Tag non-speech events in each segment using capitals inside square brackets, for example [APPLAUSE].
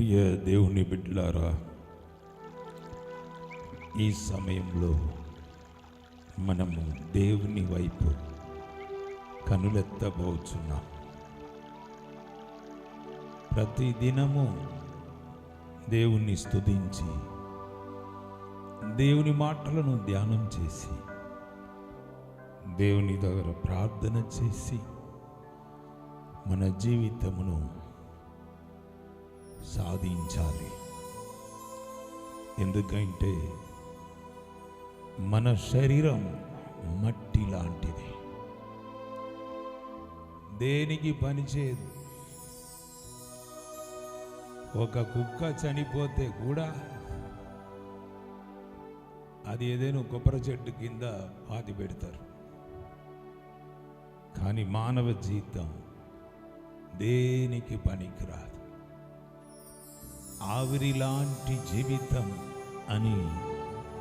ప్రియ దేవుని బిడ్డలారా ఈ సమయంలో మనము దేవుని వైపు కనులెత్తబోచున్నాం. ప్రతి దినము దేవుణ్ణి స్తుతించి దేవుని మాటలను ధ్యానం చేసి దేవుని దగ్గర ప్రార్థన చేసి మన జీవితమును సాధించాలి. ఎందుకంటే మన శరీరం మట్టి లాంటిది. దేనికి పనిచేయదు ఒక కుక్క చనిపోతే కూడా అది ఏదైనా కొబ్బరి చెట్టు కింద పాతి పెడతారు. కానీ మానవ జీవితం దేనికి పనికిరాదు? ఆవిరి లాంటి జీవితం అని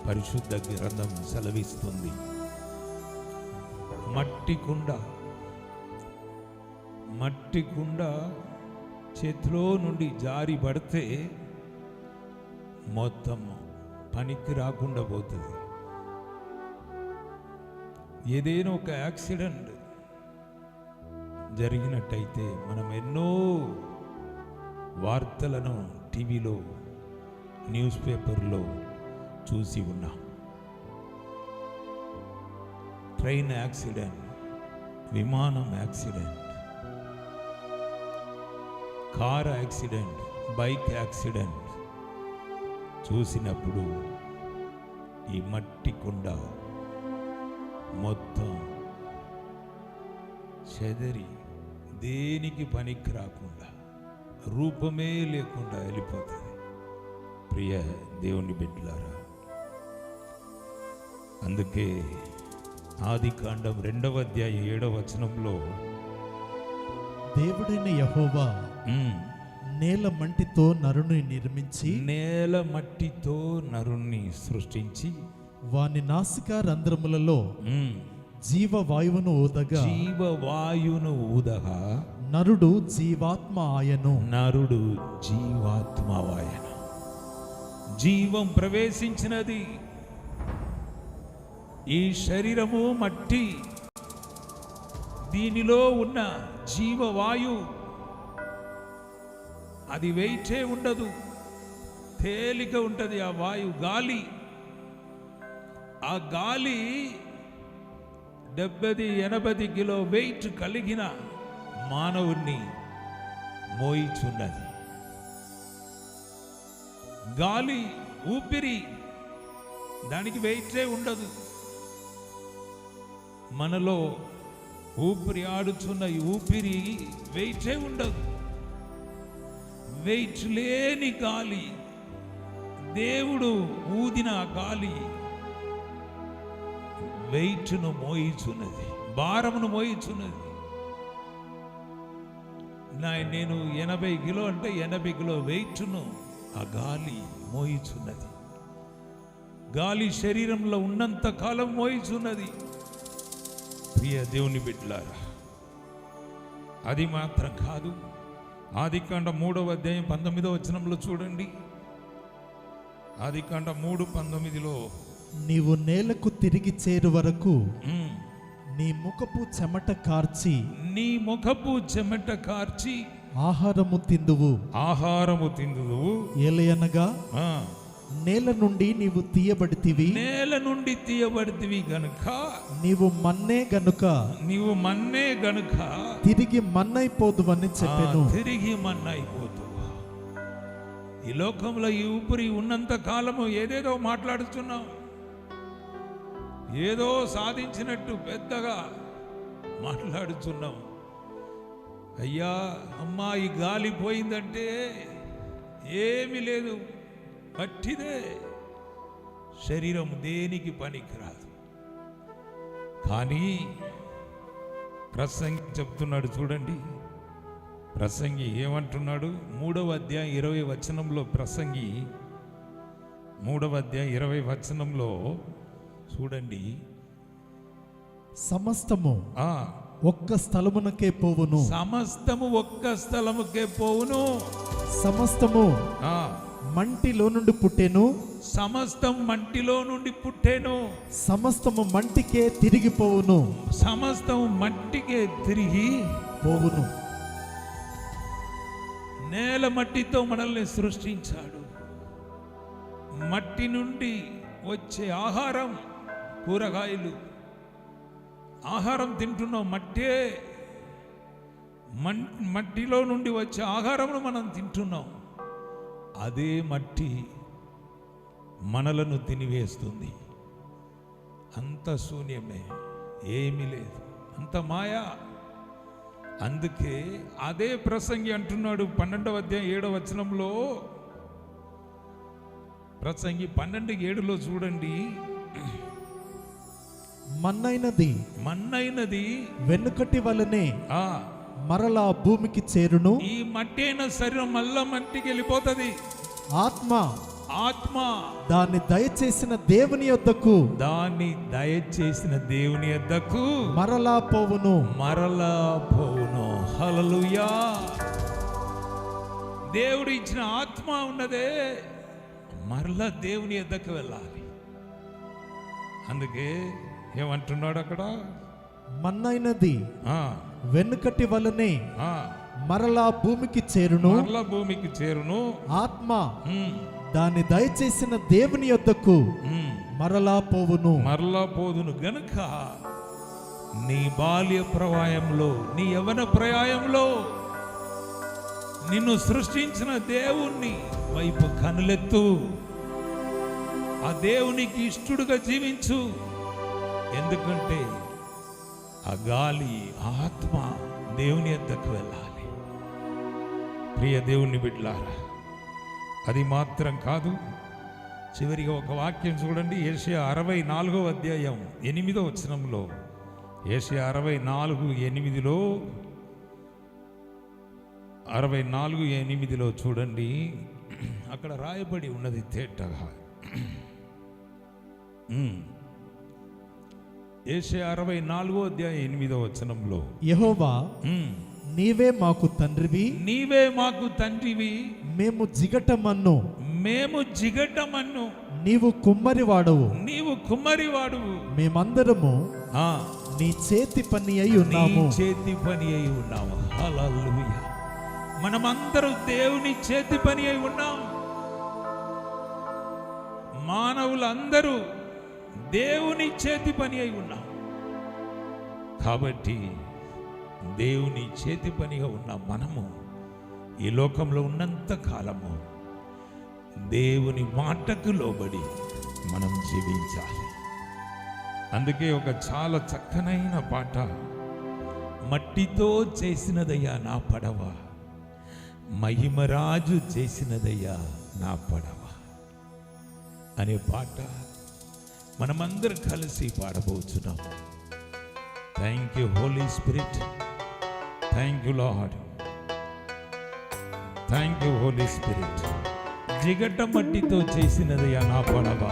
పరిశుద్ధ గ్రంథం సెలవిస్తుంది. మట్టి కుండ మట్టి కుండ చేతిలో నుండి జారి పడితే మొత్తం పనికి రాకుండా పోతుంది. ఏదైనా ఒక యాక్సిడెంట్ జరిగినట్టయితే మనం ఎన్నో వార్తలను టీవీలో న్యూస్ పేపర్లో చూసి ఉన్నాం. ట్రైన్ యాక్సిడెంట్ విమానం accident car accident bike accident చూసినప్పుడు ఈ మట్టి కుండ మొత్తం చెదరి దేనికి పనికి రాకుండా రూపమే లేకుండా వెళ్ళిపోతుంది ప్రియ దేవుని బిడ్డలారా అందుకే ఆది కాండం రెండవ అధ్యాయం ఏడవ వచనంలో దేవుడైన యహోవా "ఉమ్, నేల మంటితో నరుని నిర్మించి నేల మట్టితో నరుణ్ణి సృష్టించి వాని నాసికా రంధ్రములలో ఉమ్, జీవవాయువును ఊదగా జీవవాయువును ఊదగా నరుడు జీవాత్మ ఆయను నరుడు జీవాత్మవాయన జీవం ప్రవేశించినది ఈ శరీరము మట్టి. దీనిలో ఉన్న జీవవాయు అది వెయిటే ఉండదు. తేలిక ఉంటుంది ఆ వాయు గాలి. ఆ గాలి డెబ్బది ఎనభది కిలో వెయిట్ కలిగిన మానవుణ్ణి మోయిచున్నది. గాలి ఊపిరి దానికి వెయిటే ఉండదు. మనలో ఊపిరి ఆడుచున్న ఈ ఊపిరి వెయిటే ఉండదు. వెయిట్ లేని గాలి దేవుడు ఊదిన గాలి వెయిట్ను మోయిచున్నది భారమును మోయిచున్నది. నా నేను ఎనభై కిలో అంటే ఎనభై కిలో వెయిట్ను ఆ గాలి మోయిచున్నది. గాలి శరీరంలో ఉన్నంత కాలం మోయిచున్నది. ప్రియ దేవుని బిడ్డలారా అది మాత్రం కాదు. ఆదికాండ మూడవ అధ్యాయం పంతొమ్మిదవ వచనంలో చూడండి. ఆదికాండ మూడు పంతొమ్మిదిలో నీవు నేలకు తిరిగి చేరు వరకు "ఉమ్, నీ ముఖపు చెమట కార్చి నీ ముఖపు చెమట కార్చి ఆహారము తిందువు. ఆహారము తిందువు. ఏలయనగా ఆ, నేల నుండి నీవు తీయబడితివి. నేల నుండి తీయబడితివి గనుక నీవు మన్నే గనుక నీవు మన్నే గనుక తిరిగి మన్నైపోదువని చెప్పెను. తిరిగి మన్నైపోదు ఈ లోకంలో ఈ ఊపిరి ఉన్నంత కాలము ఏదేదో మాట్లాడుతున్నాం ఏదో సాధించినట్టు పెద్దగా మాట్లాడుచున్నాం అయ్యా అమ్మా ఈ గాలి పోయిందంటే ఏమీ లేదు. పట్టిదే శరీరం దేనికి పనికిరాదు. కానీ ప్రసంగి చెప్తున్నాడు చూడండి. ప్రసంగి ఏమంటున్నాడు? మూడవ అధ్యాయం ఇరవై వచనంలో ప్రసంగి మూడవ అధ్యాయం ఇరవై వచనంలో చూడండి. సమస్తము ఆ. ఒక్క స్థలమునకే పోవును. సమస్తము ఒక్క స్థలముకే పోవును. సమస్తము ఆ, మంటిలో నుండి పుట్టెను. సమస్తం మంటిలో నుండి పుట్టేను. సమస్తము మంటికే తిరిగిపోవును సమస్తం మట్టికే తిరిగి పోవును. నేల మట్టితో మనల్ని సృష్టించాడు. మట్టి నుండి వచ్చే ఆహారం కూరగాయలు ఆహారం తింటున్నాం మట్టే మట్టిలో నుండి వచ్చే ఆహారమును మనం తింటున్నాం. అదే మట్టి మనలను తినివేస్తుంది. అంత శూన్యమే ఏమీ లేదు అంత మాయా. అందుకే అదే ప్రసంగి అంటున్నాడు పన్నెండవ అధ్యాయం ఏడవ వచనంలో. ప్రసంగి పన్నెండు ఏడులో చూడండి. మన్నైనది. మన్నైనది. వెనుకటి వలనే ఆ. మరలా భూమికి చేరును. ఈ మట్టి అయిన శరీరం మళ్ళా మట్టికి వెళ్ళిపోతుంది. ఆత్మ. ఆత్మ. దాన్ని దయచేసిన దేవుని యొద్దకు. దాన్ని దయచేసిన దేవుని యొద్దకు. మరలా పోవును. మరలా పోవును. హల్లెలూయా. దేవుడు ఇచ్చిన ఆత్మ ఉన్నదే. మరలా దేవుని ఎద్దకు వెళ్ళాలి. అందుకే ఏమంటున్నాడు అక్కడ? మన్నైనది ఆ, వెనుకటి వలనే మరలా భూమికి చేరును. మరలా భూమికి చేరును. ఆత్మ దాన్ని దయచేసిన దేవుని యొద్దకు మరలా పోవును. మరలా పోదును గనుక నీ బాల్య ప్రవాయంలో నీ యవన ప్రయాయంలో నిన్ను సృష్టించిన దేవుణ్ణి వైపు కనులెత్తు. ఆ దేవునికి ఇష్టడుగా జీవించు. ఎందుకంటే ఆ గాలి ఆత్మ దేవుని ఎద్దకు వెళ్ళాలి. ప్రియ దేవుని బిడ్లారా అది మాత్రం కాదు. చివరిగా ఒక వాక్యం చూడండి ఏషియా అరవై నాలుగో అధ్యాయం ఎనిమిదో వచనంలో. ఏషియా అరవై నాలుగు ఎనిమిదిలో అరవై నాలుగు ఎనిమిదిలో చూడండి అక్కడ రాయబడి ఉన్నది తేటగా. [CLEARS THROAT] ఏషియా అరవై నాలుగో అధ్యాయం ఎనిమిదో వచనంలో. యెహోవా. నీవే మాకు తండ్రివి. నీవే మాకు తండ్రివి. మేము జిగటమన్ను. మేము జిగటమన్ను. నీవు కుమ్మరి వాడవు నీవు కుమ్మరివాడువు. మేమందరము ఆ. నీ చేతి పని అయి ఉన్నాము. చేతి పని అయి ఉన్నాము. హల్లెలూయా. మనమందరూ దేవుని చేతి పని అయి ఉన్నాం. మానవులందరూ దేవుని చేతి పని అయి ఉన్నాం. కాబట్టి దేవుని చేతి పనిగా ఉన్న మనము ఈ లోకంలో ఉన్నంత కాలము దేవుని మాటకు లోబడి మనం జీవించాలి. అందుకే ఒక చాలా చక్కనైన పాట మట్టితో చేసినదయ్యా నా పడవ మహిమరాజు చేసినదయ్యా నా పడవ అనే పాట మనమందరం కలిసి పాడబోతున్నాం thank you Holy Spirit thank you Lord thank you Holy Spirit జిగట మట్టితో చేసినదయ్యా నా పడవ?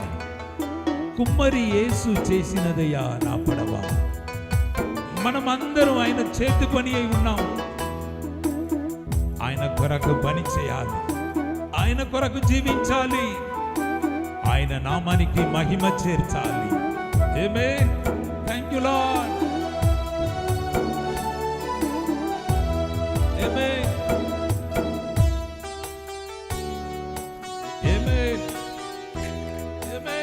కుమ్మరి యేసు చేసినదయ్యా నా పడవ? మనమందరం ఆయన చేతి పని అయి ఉన్నాం. ఆయన కొరకు పని చేయాలి. ఆయన కొరకు జీవించాలి. ఆయన నామానికి మహిమ చేర్చాలి. ఏమే థ్యాంక్ యూ లాడ్ ఏమే ఏమే ఏమే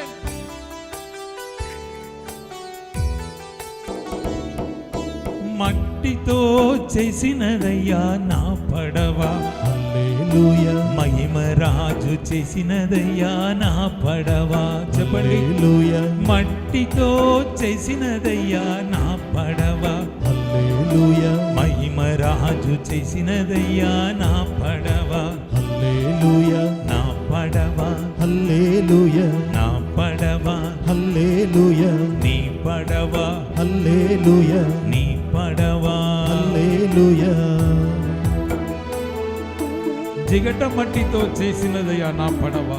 మట్టితో చేసినదయ్యా నా పడవ. హల్లెలూయా. మహిమరాజు చేసినదయ్యా నా పడవ. చెప్పండి. హల్లెలూయా. మట్టితో చేసినదయ్యా నా పడవ. హల్లెలూయా. మహిమరాజు చేసినదయ్యా నా పడవ. హల్లెలూయా. నా పడవ. హల్లెలూయా. నా పడవ. హల్లెలూయా. నీ పడవ. హల్లెలూయా. నీ పడవ. హల్లెలూయా. జిగట మట్టితో చేసినదయా నా పడవ?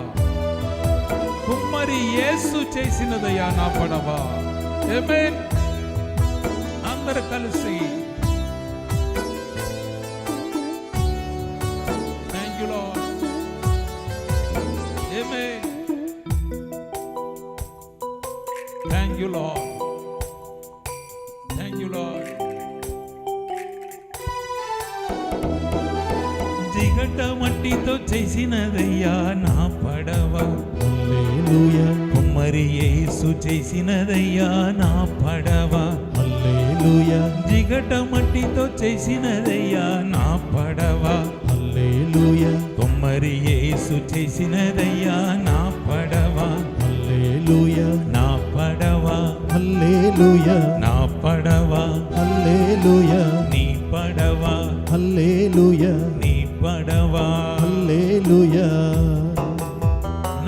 కుమ్మరి యేసు చేసినదయా నా పడవ? అందరు కలిసి చేసినదయ్యా నా పడవ. హల్లెలూయా. జిగట మట్టితో చేసినదయ్యా నా పడవ. హల్లెలూయా. కుమ్మరి యేసు చేసినదయ్యా నా పడవ. హల్లెలూయా. నా పడవ. హల్లెలూయా. నా పడవ. హల్లెలూయా. నీ పడవ. హల్లెలూయా. నీ పడవ. హల్లెలూయా.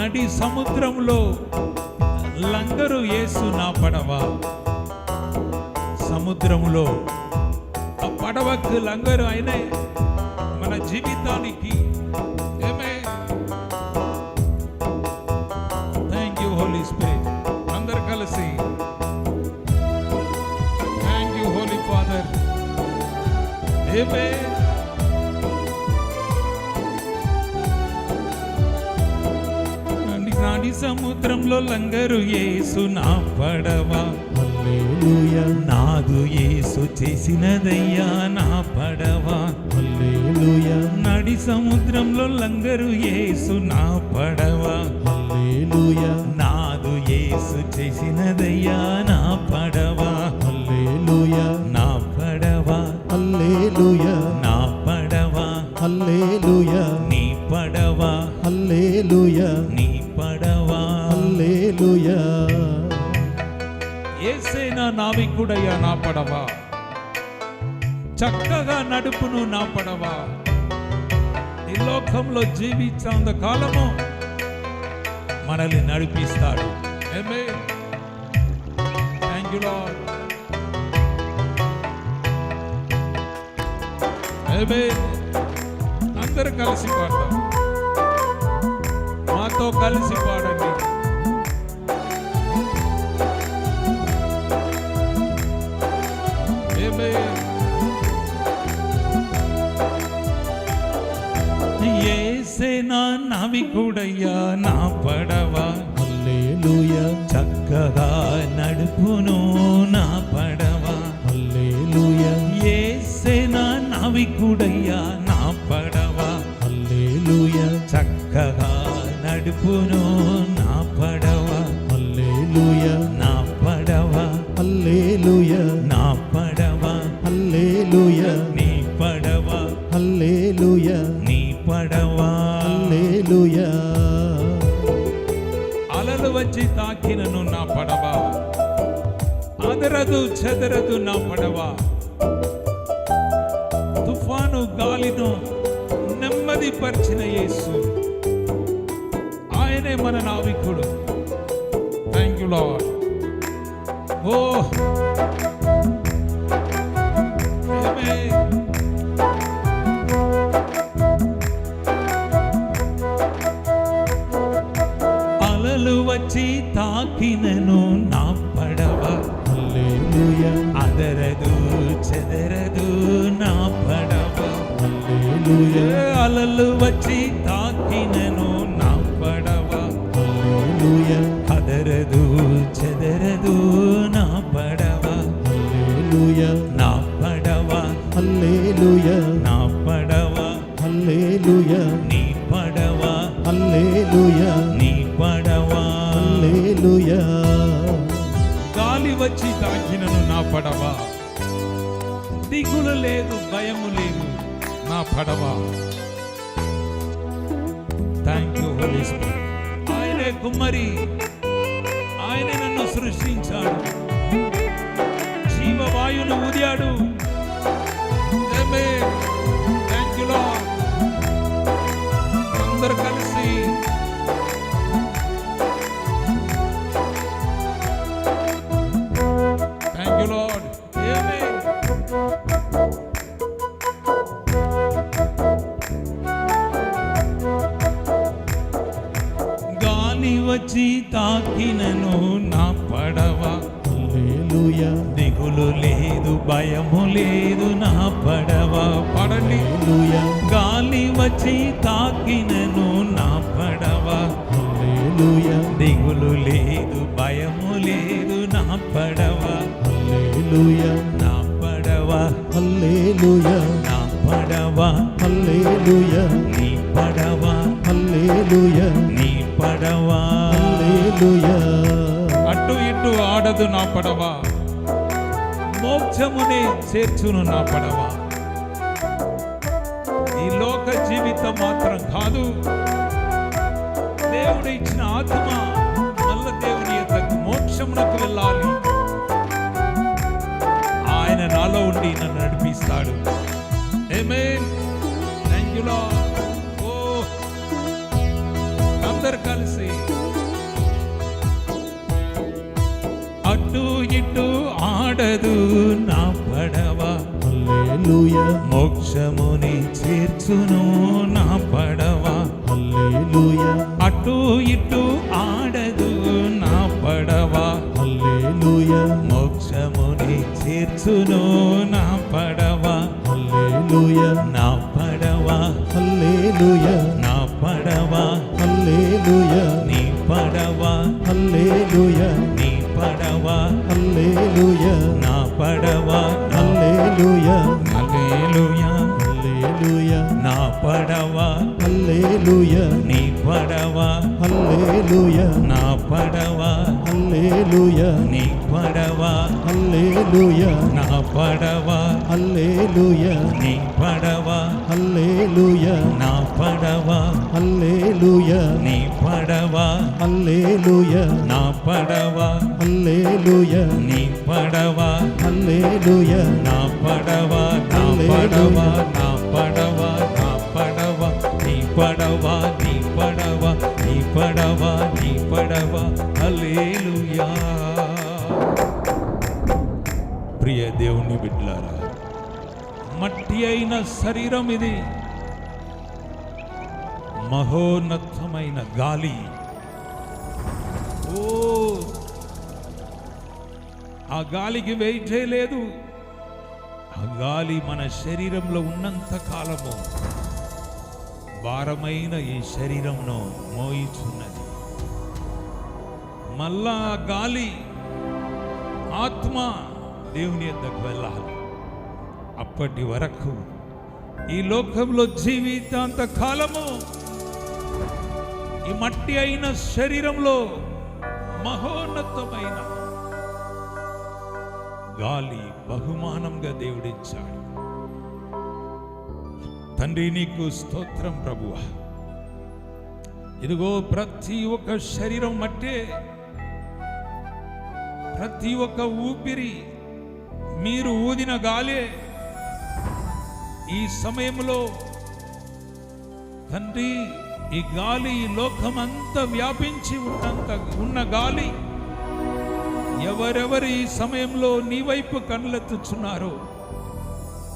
నడి సముద్రంలో లంగరు యేసు నా పడవ. సముద్రములో ఆ పడవకు లంగరు అయినే మన జీవితానికి. ఏమే థ్యాంక్ యూ హోలీ స్పిరిట్ అందరు కలిసి. థ్యాంక్ యూ హోలీ ఫాదర్ ఏమే నాడి సముద్రంలో లంగరు యేసు నా పడవ. నాదు యేసు చేసినదయ్యా నా పడవ. నడి సముద్రంలో లంగరు యేసు నా పడవ. నాదు యేసు చేసినదయ్యా నా పడవ. నా పడవ. నా పడవ. నావికుడయ్యా నా పడవ. చక్కగా నడుపును నా పడవ. ఈ లోకంలో జీవించాంత కాలము మనల్ని నడిపిస్తాడు. థ్యాంక్ యూ లాడ్ అందరు కలిసి పాడతాం మాతో కలిసి పాడండి. నావికుడయ్యా నా పడ చెదరదు చెదరదు నా పడవ. తుఫాను గాలిను నెమ్మది పరిచిన యేసు. ఆయనే మన నావికుడు. థ్యాంక్ యూ లాడ్ ఓ అలలు వచ్చి తాకినను నా పడవ. అదరదు చెదరదు నా పడవ. అలలు వచ్చి తాకినను నా పడవ. హల్లెలూయా. అదరదు చెదరదు నా పడవ. హల్లెలూయా. నా పడవ. హల్లెలూయా. నా పడవ. హల్లెలూయా. నీ పడవ. హల్లెలూయా. నీ పడవ. వచ్చి తాకినను నా పడవ. దిగులు లేదు భయము లేదు నా పడవ. థ్యాంక్ యూ హోలీ ఆయనే కుమ్మరి ఆయనే నన్ను సృష్టించాడు. జీవవాయువును ఊదాడు. థ్యాంక్ యూ అందరు కలిసి తాకినను నా పడవ. దిగులు లేదు భయము లేదు నా పడవ. పడండి. గాలి వచ్చి తాకినను నా పడవ. దిగులు లేదు భయము లేదు నా పడవ. నా పడవ. నా పడవ. నీ పడవ. నీ పడవ? అటు ఇటు ఆడదు నా పడవ. మోక్షమునే చేర్చును నా పడవ. ఈ లోక జీవితం మాత్రం కాదు. దేవుడు ఇచ్చిన ఆత్మ మల్ల దేవుని యొక్క మోక్షమునకు వెళ్ళాలి. ఆయన నాలో ఉండి నన్ను నడిపిస్తాడు. ఆమేన్ థ్యాంక్ యూ అందరు కలిసి అటు ఇటు ఆడదు నా పడవ. మోక్షముని చేర్చును నా పడవ. అటు ఇటు ఆడదు నా పడవ. మోక్షముని చేర్చును నా పడవ. నా పడవ. నా పడవ. హల్లెలూయా. నీ పడవ. హల్లెలూయా. నీ పడవ. హల్లెలూయా. నా పడవ. హల్లెలూయా. నా పడవ హల్లెలూయా నీ పడవ హల్లెలూయా నా పడవ హల్లెలూయా నీ పడవ హల్లెలూయా నా పడవ హల్లెలూయా నీ పడవ హల్లెలూయా నా పడవ హల్లెలూయా నీ పడవ హల్లెలూయా నా పడవ హల్లెలూయా నీ పడవ హల్లెలూయా నా పడవ నా పడవ నా పడవ నా పడవ నీ పడవ నీ పడవ నీ పడవ నీ పడవ. అలేలుయా ప్రియ దేవుని బిడ్డలారా మట్టి అయిన శరీరం ఇది. మహోన్నతమైన గాలి. ఓ ఆ గాలికి వెయిట్ చేయలేదు ఆ గాలి మన శరీరంలో ఉన్నంత కాలము. భారమైన ఈ శరీరంను మోయిచున్నది. మళ్ళా గాలి ఆత్మ దేవుని యొద్దకు వెళ్ళాలి. అప్పటి వరకు ఈ లోకంలో జీవితాంత కాలము ఈ మట్టి అయిన శరీరంలో మహోన్నతమైన గాలి బహుమానంగా దేవుడిచ్చాడు. తండ్రి నీకు స్తోత్రం ప్రభువ. ఇదిగో ప్రతి ఒక్క శరీరం మట్టే ప్రతి ఒక్క ఊపిరి మీరు ఊదిన గాలే ఈ సమయంలో తండ్రి ఈ గాలి ఈ లోకమంతా వ్యాపించి ఉన్నంత ఉన్న గాలి ఎవరెవరు ఈ సమయంలో నీ వైపు కళ్ళెత్తుచున్నారో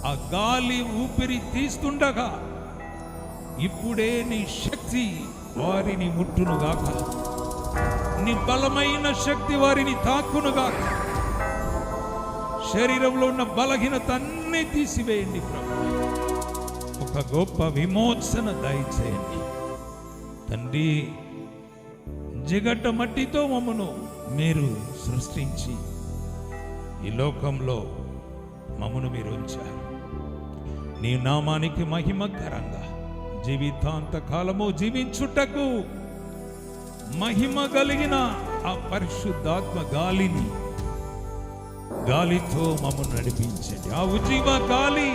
ఆ గాలి ఊపిరి తీస్తుండగా ఇప్పుడే నీ శక్తి వారిని ముట్టునుగాక నీ బలమైన శక్తి వారిని తాక్కునుగాక శరీరంలో ఉన్న బలహీనత అన్నీ తీసివేయండి ప్రభు. ఒక గొప్ప విమోచన దయచేయండి. తండ్రి జిగట మట్టితో మమ్మను మీరు సృష్టించి ఈ లోకంలో మమ్మను మీరు ఉంచారు. నీ నామానికి మహిమకరంగా జీవితాంత కాలము జీవించుటకు మహిమ కలిగిన ఆ పరిశుద్ధాత్మ గాలిని గాలితో మమ్మల్ని నడిపించండి. ఆ ఉజీవ గాలి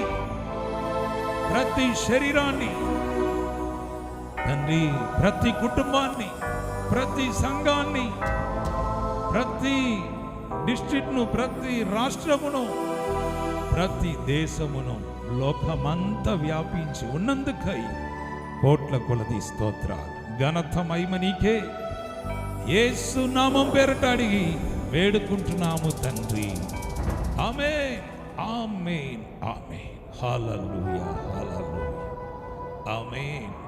ప్రతి శరీరాన్ని తండ్రి ప్రతి కుటుంబాన్ని ప్రతి సంఘాన్ని ప్రతి డిస్ట్రిక్ట్ను ప్రతి రాష్ట్రమును ప్రతి దేశమును లోకమంతా వ్యాపించి ఉన్నందుకై కోట్ల కొలది స్తోత్రాలు. ఘనత మహిమ నీకే యేసు నామం పేరట అడిగి వేడుకుంటున్నాము తండ్రి. ఆమె amen. Amen. Hallelujah hallelujah amen.